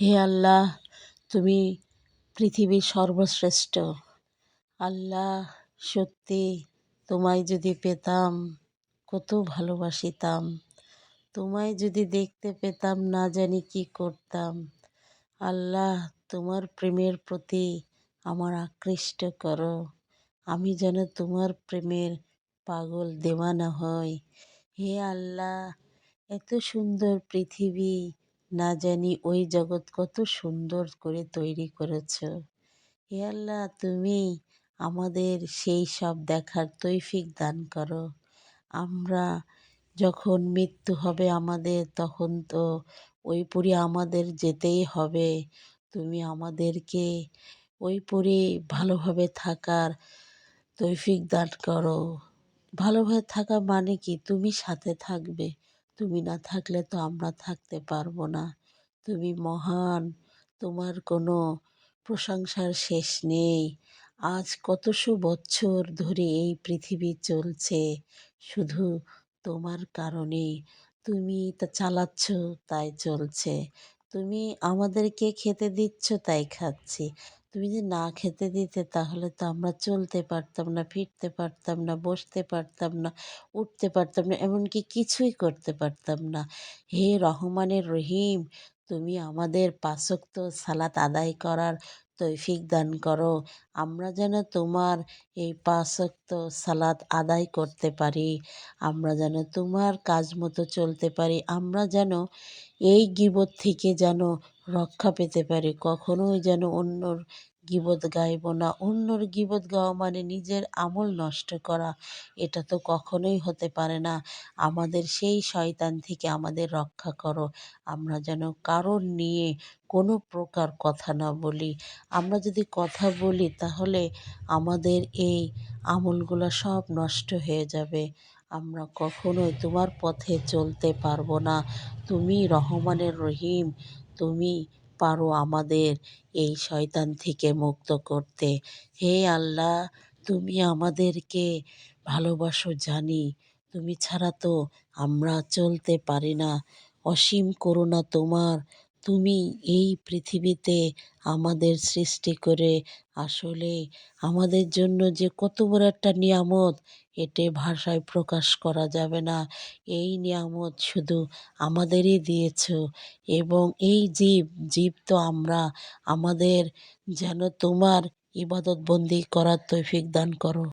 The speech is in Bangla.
হে আল্লাহ, তুমি পৃথিবীর সর্বশ্রেষ্ঠ। আল্লাহ, সত্যি তোমায় যদি পেতাম, কত ভালোবাসিতাম। তোমায় যদি দেখতে পেতাম, না জানি কি করতাম। আল্লাহ, তোমার প্রেমের প্রতি আমার আকৃষ্ট করো। আমি যেন তোমার প্রেমের পাগল, দেওয়ানা হই। হে আল্লাহ, এত সুন্দর পৃথিবী না জানি ওই জগৎ কত সুন্দর করে তৈরি করেছ। হে আল্লাহ, তুমি আমাদের সেই সব দেখার তৈফিক দান করো। আমরা যখন মৃত্যু হবে আমাদের, তখন তো ওই পুরী আমাদের যেতেই হবে। তুমি আমাদেরকে ওই পুরী ভালোভাবে থাকার তৈফিক দান করো। ভালোভাবে থাকা মানে কি? তুমি সাথে থাকবে। তুমি না থাকলে তো আমরা থাকতে পারব না। তুমি মহান, তোমার কোনো প্রশংসার শেষ নেই। আজ কতশো বছর ধরে এই পৃথিবী চলছে, শুধু তোমার কারণে তুমি তা চালাচ্ছ, তাই চলছে। তুমি আমাদেরকে খেতে দিচ্ছ, তাই খাচ্ছি। তুমি যদি না খেতে দিতে, তাহলে তো আমরা চলতে পারতাম না, ফিরতে পারতাম না, বসতে পারতাম না, উঠতে পারতাম না, এমনকি কিছুই করতে পারতাম না। হে রহমানের রহিম তুমি আমাদের পাশক্ত সালাত আদায় করার তৈফিক দান করো। আমরা যেন তোমার এই পাশক্ত সালাত আদায় করতে পারি। আমরা যেন তোমার কাজ মতো চলতে পারি। আমরা যেন এই গিবত থেকে যেন রক্ষা পেতে পারি। কখনোই যেন অন্যর গিবত গাইব না, অন্যর গিবত গাওয়া মানে নিজের আমল নষ্ট করা। এটা তো কখনোই হতে পারে না। আমাদের সেই শয়তান থেকে আমাদের রক্ষা করো। আমরা যেন কারোর নিয়ে কোনো প্রকার কথা না বলি। আমরা যদি কথা বলি তাহলে আমাদের এই আমলগুলো সব নষ্ট হয়ে যাবে। আমরা কখনোই তোমার পথে চলতে পারব না। তুমি রহমানের রহিম। তুমি পারো আমাদের এই শয়তান থেকে মুক্ত করতে। হে আল্লাহ, তুমি আমাদেরকে ভালোবাসো, জানি। তুমি ছাড়া তো আমরা চলতে পারি না। অসীম করুণা তোমার তুমি এই পৃথিবীতে আমাদের সৃষ্টি করে আসলে আমাদের জন্য যে কত বড় একটা নিয়ামত এটে ভাষায় প্রকাশ করা যাবে না। এই নিয়ামত শুধু আমাদেরই দিয়েছ এবং এই জীব জীব তো আমরা, আমাদের যেন তোমার ইবাদত বন্দি করার তৌফিক দান করো।